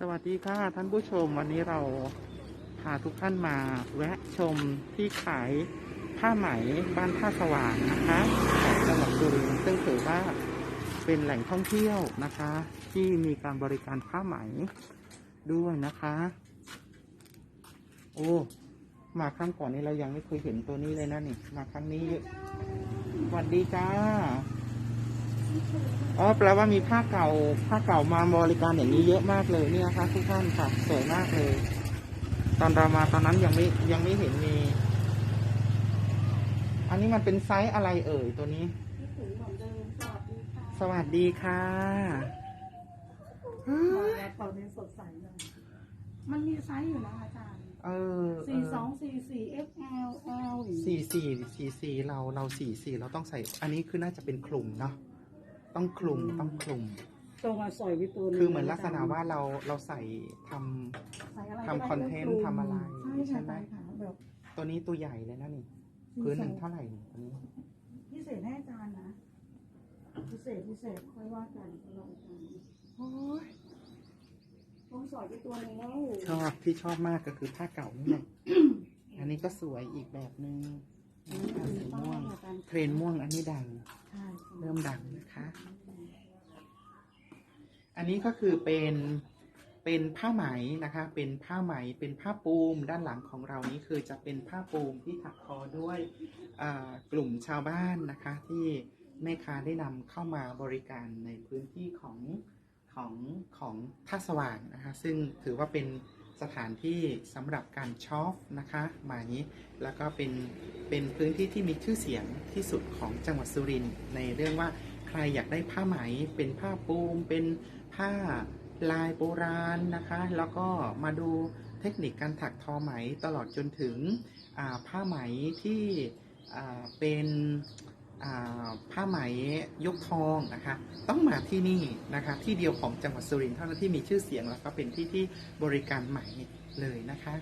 สวัสดีค่ะท่านผู้ชมวันนี้เราพาทุกท่านมาแวะชมที่ขายผ้าไหมบ้านท่าสว่างนะคะของจังหวัดสุรินทร์ซึ่งถือว่าเป็นแหล่งท่องเที่ยวนะคะ ที่มีการบริการผ้าไหมด้วยนะคะ โอ้มาครั้งก่อนนี้เรายังไม่เคยเห็นตัวนี้เลยนะนี่ มาครั้งนี้สวัสดีจ้า อ๋อแปลว่ามีผ้าเก่าผ้าเก่ามาบริการอย่างนี้เยอะมากเลยเนี่ยนะคะทุกท่านค่ะสวยมากเลย ตอนเรามาตอนนั้นยังไม่ยังไม่เห็นมี อันนี้มันเป็นไซส์อะไรเอ่ยตัวนี้พี่ถึงเหมือนเดิมสวัสดีค่ะสวัสดีค่ะมาแล้วตอนนี้สดใสเลยมันมีไซส์อยู่นะอาจารย์เออสี่สองสี่สี่ XL L สี่สี่สี่สี่เราเราสี่สี่เราต้องใส่ อันนี้คือน่าจะเป็นคลุมเนาะ ต้องคลุมต้องคลุมตรงมาสอยวิตัวคือเหมือนลักษณะว่าเราเราใส่ทำใส่อะไรทำคอนเทนต์ทำอะไรใช่ใช่ใช่ไหมค่ะแบบตัวนี้ตัวใหญ่เลยนะนี่พื้นหนึ่งเท่าไหร่นี่ตัวนี้ พิเศษให้อาจารย์นะพิเศษพิเศษค่อยว่ากันรออาจารย์โอ้ยต้องสอยวิตัวหนึงแล้วชอบที่ชอบมากก็คือผ้าเก่านี่แหละอันนี้ก็สวยอีกแบบหนึ่งผ้าสีม่วง เทรนด์ม่วงอันนี้ดัง ใช่เริ่มดังนะคะ อันนี้ก็คือเป็นเป็นผ้าไหมนะคะ เป็นผ้าไหม เป็นผ้าปูม ด้านหลังของเรานี้คือจะเป็นผ้าปูมที่ถักทอด้วยกลุ่มชาวบ้านนะคะ ที่แม่ค้าได้นำเข้ามาบริการในพื้นที่ของของของท่าสว่างนะคะ ซึ่งถือว่าเป็นสถานที่สำหรับการช็อปนะคะไหมแล้วก็เป็นเป็นพื้นที่ที่มีชื่อเสียงที่สุดของจังหวัดสุรินทร์ในเรื่องว่า ใครอยากได้ผ้าไหมเป็นผ้าปูมเป็นผ้าลายโบราณนะคะ แล้วก็มาดูเทคนิคการถักทอไหมตลอดจนถึงผ้าไหมที่เป็นผ้าไหมยกทองนะคะ ต้องมาที่นี่นะคะ ที่เดียวของจังหวัดสุรินทร์เท่านั้นที่มีชื่อเสียงแล้วก็เป็นที่ที่บริการไหมเลยนะคะ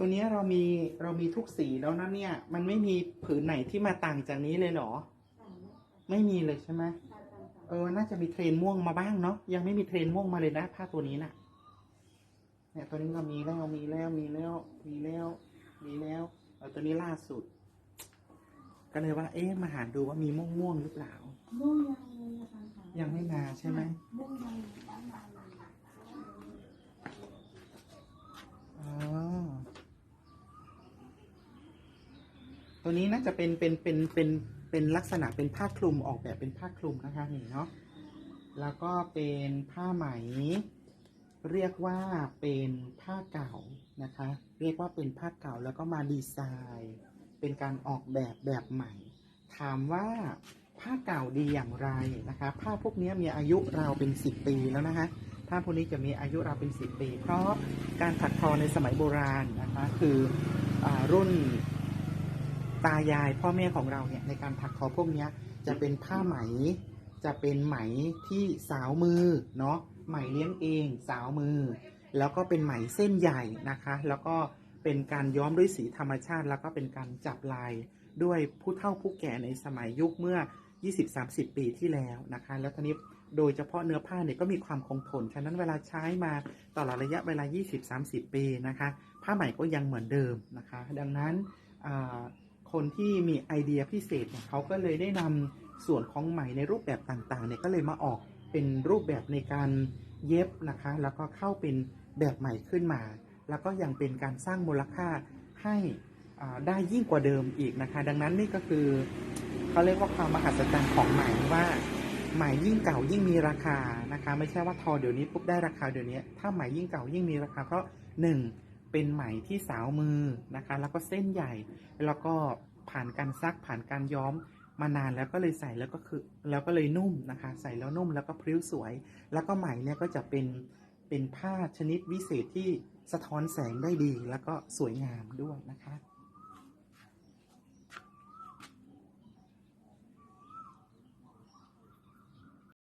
ตัวเนี้ยเรามีเรามีทุกสีแล้วนะเนี่ย มันไม่มีผืนไหนที่มาต่างจากนี้เลยเหรอ ไม่มีเลยใช่ไหมเออ น่าจะมีเทรนม่วงมาบ้างเนาะ ยังไม่มีเทรนม่วงมาเลยนะผ้าตัวนี้น่ะ เนี่ย ตัวนี้ก็มีแล้ว มีแล้ว มีแล้ว มีแล้ว มีแล้วเออตัวนี้ล่าสุด ก็เลยว่า เอ๊ะ มาหาดูว่ามีม่วงม่วงๆหรือเปล่า ม่วงยังเลยอาจารย์ค่ะยังไม่มาใช่ไหมม่วงยังบ้านมาเลย อ๋อ ตัวนี้น่าจะเป็นเป็นเป็นเป็นเป็นลักษณะเป็นผ้าคลุมออกแบบเป็นผ้าคลุมนะคะนี่เนาะแล้วก็เป็นผ้าไหม เรียกว่าเป็นผ้าเก่านะคะ เรียกว่าเป็นผ้าเก่าแล้วก็มาดีไซน์ เป็นการออกแบบแบบใหม่ ถามว่าผ้าเก่าดีอย่างไรนะคะ ผ้าพวกนี้มีอายุราวเป็น10ปีแล้วนะคะผ้าพวกนี้จะมีอายุราวเป็น10ปี เพราะการถักทอในสมัยโบราณนะคะคืออรุ่น ตายายพ่อแม่ของเราเนี่ยในการถักทอพวกเนี้ยจะเป็นผ้าไหม จะเป็นไหมที่สาวมือเนาะไหมเลี้ยงเองสาวมือ แล้วก็เป็นไหมเส้นใหญ่นะคะ แล้วก็เป็นการย้อมด้วยสีธรรมชาติ แล้วก็เป็นการจับลายด้วยผู้เฒ่าผู้แก่ในสมัยยุคเมื่อ 20-30 ปีที่แล้วนะคะ แล้วทีนี้โดยเฉพาะเนื้อผ้าเนี่ยก็มีความคงทน ฉะนั้นเวลาใช้มาตลอดระยะเวลา 20-30 ปีนะคะ ผ้าใหม่ก็ยังเหมือนเดิมนะคะ ดังนั้นอ คนที่มีไอเดียพิเศษเนี่ยเขาก็เลยได้นำส่วนของไหมในรูปแบบต่างๆเนี่ยก็เลยมาออกเป็นรูปแบบในการเย็บนะคะ แล้วก็เข้าเป็นแบบใหม่ขึ้นมา แล้วก็ยังเป็นการสร้างมูลค่าให้ได้ยิ่งกว่าเดิมอีกนะคะ ดังนั้นนี่ก็คือเขาเรียกว่าความมหัศจรรย์ของไหม่ว่าไหม่ยิ่งเก่ายิ่งมีราคานะคะ ไม่ใช่ว่าทอเดี๋ยวนี้ปุ๊บได้ราคาเดี๋ยวนี้ ถ้าไหม่ยิ่งเก่ายิ่งมีราคาเพราะหนึ่ง เป็นไหมที่สาวมือนะคะ แล้วก็เส้นใหญ่ แล้วก็ผ่านการซักผ่านการย้อมมานานแล้วก็เลยใส่แล้วก็คือแล้วก็เลยนุ่มนะคะ ใส่แล้วนุ่มแล้วก็พริ้วสวย แล้วก็ไหมเนี่ยก็จะเป็นเป็นผ้าชนิดวิเศษที่สะท้อนแสงได้ดี แล้วก็สวยงามด้วยนะคะ